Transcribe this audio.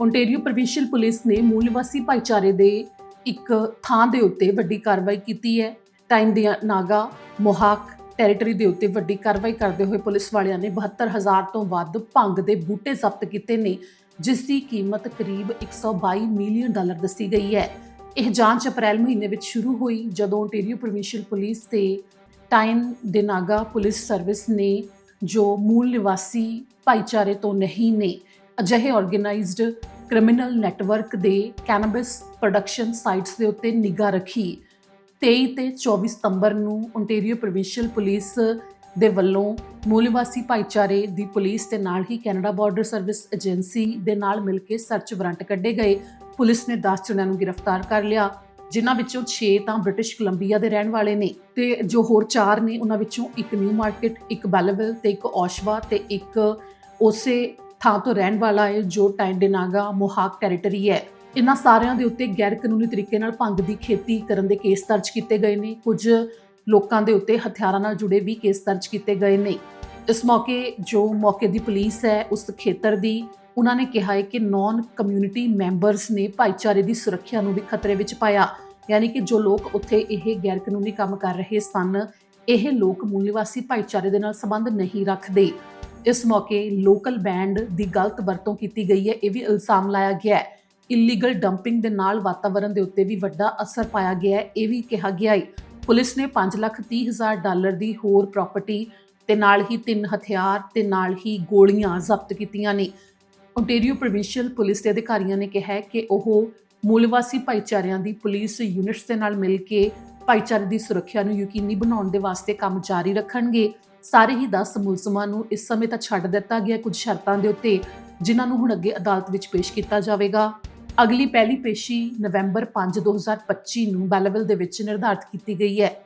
Ontario provincial police ਨੇ ਮੂਲ ਨਿਵਾਸੀ ਭਾਈਚਾਰੇ ਦੇ ਇੱਕ ਥਾਂ ਦੇ ਉੱਤੇ ਵੱਡੀ ਕਾਰਵਾਈ ਕੀਤੀ ਹੈ। ਟਾਈਮ ਦੀਆਂ ਨਾਗਾ, ਮੋਹਾਕ ਟੈਰੀਟਰੀ ਦੇ ਉੱਤੇ ਵੱਡੀ ਕਾਰਵਾਈ ਕਰਦੇ ਹੋਏ ਪੁਲਿਸ ਵਾਲਿਆਂ ਨੇ 72000 ਤੋਂ ਵੱਧ ਭੰਗ ਦੇ ਬੂਟੇ ਜ਼ਬਤ ਕੀਤੇ ਨੇ, ਜਿਸ ਦੀ ਕੀਮਤ ਕਰੀਬ 122 ਮਿਲੀਅਨ ਡਾਲਰ ਦੱਸੀ ਗਈ ਹੈ। ਇਹ ਜਾਂਚ ਅਪ੍ਰੈਲ ਮਹੀਨੇ ਵਿੱਚ ਸ਼ੁਰੂ ਹੋਈ, ਜਦੋਂ ਓਨਟਾਰੀਓ ਪ੍ਰੋਵਿੰਸ਼ੀਅਲ ਪੁਲਿਸ ਤੇ ਟਾਈਮ ਦੇ ਨਾਗਾ ਪੁਲਿਸ ਸਰਵਿਸ ਨੇ ਜੋ ਮੂਲ ਨਿਵਾਸੀ ਭਾਈਚਾਰੇ ਤੋਂ ਨਹੀਂ ਨੇ ਅਜਿਹੇ ਆਰਗੇਨਾਈਜ਼ਡ ਕ੍ਰਿਮੀਨਲ ਨੈਟਵਰਕ ਦੇ ਕੈਨੇਬਿਸ ਪ੍ਰੋਡਕਸ਼ਨ ਸਾਈਟਸ ਦੇ ਉੱਤੇ ਨਿਗਾਹ ਰੱਖੀ। 23 ਤੇ 24 ਸਤੰਬਰ ਨੂੰ ਓਨਟਾਰੀਓ ਪ੍ਰੋਵਿੰਸ਼ੀਅਲ ਪੁਲਿਸ ਦੇ ਵੱਲੋਂ ਮੂਲਵਾਸੀ ਭਾਈਚਾਰੇ ਦੀ ਪੁਲਿਸ ਦੇ ਨਾਲ ਹੀ ਕੈਨੇਡਾ ਬਾਰਡਰ ਸਰਵਿਸ ਏਜੰਸੀ ਦੇ ਨਾਲ ਮਿਲ ਕੇ ਸਰਚ ਵਾਰੰਟ ਕੱਢੇ ਗਏ। ਪੁਲਿਸ ਨੇ 10 ਜਣਿਆਂ ਨੂੰ ਗ੍ਰਿਫਤਾਰ ਕਰ ਲਿਆ, ਜਿਨ੍ਹਾਂ ਵਿੱਚੋਂ 6 ਤਾਂ ਬ੍ਰਿਟਿਸ਼ ਕੋਲੰਬੀਆ ਦੇ ਰਹਿਣ ਵਾਲੇ ਨੇ ਤੇ ਜੋ ਹੋਰ 4 ਨੇ, ਉਹਨਾਂ ਵਿੱਚੋਂ ਇੱਕ ਨਿਊ ਮਾਰਕੀਟ ਇੱਕ ਬੈਲਵਿਲ ਤੇ ਇੱਕ ਔਸ਼ਵਾ ਤੇ ਇੱਕ ਉਸੇ ਥਾਂ ਤੋਂ ਰਹਿਣ ਵਾਲਾ ਹੈ ਜੋ ਟਾਈਡੇਨਾਗਾ ਮੋਹਾਕ ਟੈਰੀਟਰੀ ਹੈ, ਇਹਨਾਂ ਸਾਰਿਆਂ ਦੇ ਉੱਤੇ ਗੈਰ ਕਾਨੂੰਨੀ ਤਰੀਕੇ ਨਾਲ ਭੰਗ ਦੀ ਖੇਤੀ ਕਰਨ ਦੇ ਕੇਸ ਦਰਜ ਕੀਤੇ ਗਏ ਨੇ। ਕੁਝ ਲੋਕਾਂ ਦੇ ਉੱਤੇ ਹਥਿਆਰਾਂ ਨਾਲ ਜੁੜੇ ਵੀ ਕੇਸ ਦਰਜ ਕੀਤੇ ਗਏ ਨੇ। ਇਸ ਮੌਕੇ ਜੋ ਮੌਕੇ ਦੀ ਪੁਲਿਸ ਹੈ, ਉਸ ਖੇਤਰ ਦੀ, ਉਹਨਾਂ ਨੇ ਕਿਹਾ ਹੈ ਕਿ ਨੌਨ ਕਮਿਊਨਿਟੀ ਮੈਂਬਰਸ ਨੇ ਭਾਈਚਾਰੇ ਦੀ ਸੁਰੱਖਿਆ ਨੂੰ ਵੀ ਖਤਰੇ ਵਿੱਚ ਪਾਇਆ। ਯਾਨੀ ਕਿ ਜੋ ਲੋਕ ਉੱਥੇ ਇਹ ਗੈਰ ਕਾਨੂੰਨੀ ਕੰਮ ਕਰ ਰਹੇ ਸਨ, ਇਹ ਲੋਕ ਮੂਲ ਨਿਵਾਸੀ ਭਾਈਚਾਰੇ ਦੇ ਨਾਲ ਸੰਬੰਧ ਨਹੀਂ ਰੱਖਦੇ। ਇਸ ਮੌਕੇ ਲੋਕਲ ਬੈਂਡ ਦੀ ਗਲਤ ਵਰਤੋਂ ਕੀਤੀ ਗਈ ਹੈ। ਇਹ ਵੀ ਇਲਜ਼ਾਮ ਲਾਇਆ ਗਿਆ ਹੈ। ਇਲੀਗਲ ਡੰਪਿੰਗ ਦੇ ਨਾਲ ਵਾਤਾਵਰਣ ਦੇ ਉੱਤੇ ਵੀ ਵੱਡਾ ਅਸਰ ਪਾਇਆ ਗਿਆ ਹੈ। ਇਹ ਵੀ ਕਿਹਾ ਗਿਆ ਹੈ। ਪੁਲਿਸ ਨੇ 5 ਲੱਖ 30 ਹਜ਼ਾਰ ਡਾਲਰ ਦੀ ਹੋਰ ਪ੍ਰਾਪਰਟੀ ਤੇ ਨਾਲ ਹੀ ਤਿੰਨ ਹਥਿਆਰ ਤੇ ਨਾਲ ਹੀ ਗੋਲੀਆਂ ਜ਼ਬਤ ਕੀਤੀਆਂ ਨੇ। ਓਨਟਾਰੀਓ ਪ੍ਰੋਵਿੰਸ਼ੀਅਲ ਪੁਲਿਸ ਦੇ ਅਧਿਕਾਰੀਆਂ ਨੇ ਕਿਹਾ ਕਿ ਉਹ ਮੂਲਵਾਸੀ ਭਾਈਚਾਰਿਆਂ ਦੀ ਪੁਲਿਸ ਯੂਨਿਟਸ ਦੇ ਨਾਲ ਮਿਲ ਕੇ ਭਾਈਚਾਰੇ ਦੀ ਸੁਰੱਖਿਆ ਨੂੰ ਯਕੀਨੀ ਬਣਾਉਣ ਦੇ ਵਾਸਤੇ ਕੰਮ ਜਾਰੀ ਰੱਖਣਗੇ। ਸਾਰੇ ਹੀ 10 ਮੁਲਜ਼ਮਾਂ ਨੂੰ ਇਸ ਸਮੇਂ ਤੱਕ ਛੱਡ ਦਿੱਤਾ ਗਿਆ ਕੁਝ ਸ਼ਰਤਾਂ ਦੇ ਉੱਤੇ, ਜਿਨ੍ਹਾਂ ਨੂੰ ਹੁਣ ਅੱਗੇ ਅਦਾਲਤ ਵਿੱਚ ਪੇਸ਼ ਕੀਤਾ ਜਾਵੇਗਾ। ਅਗਲੀ ਪਹਿਲੀ ਪੇਸ਼ੀ ਨਵੰਬਰ 5 2025 ਨੂੰ ਬੈਲਵਿਲ ਦੇ ਵਿੱਚ ਨਿਰਧਾਰਤ ਕੀਤੀ ਗਈ ਹੈ।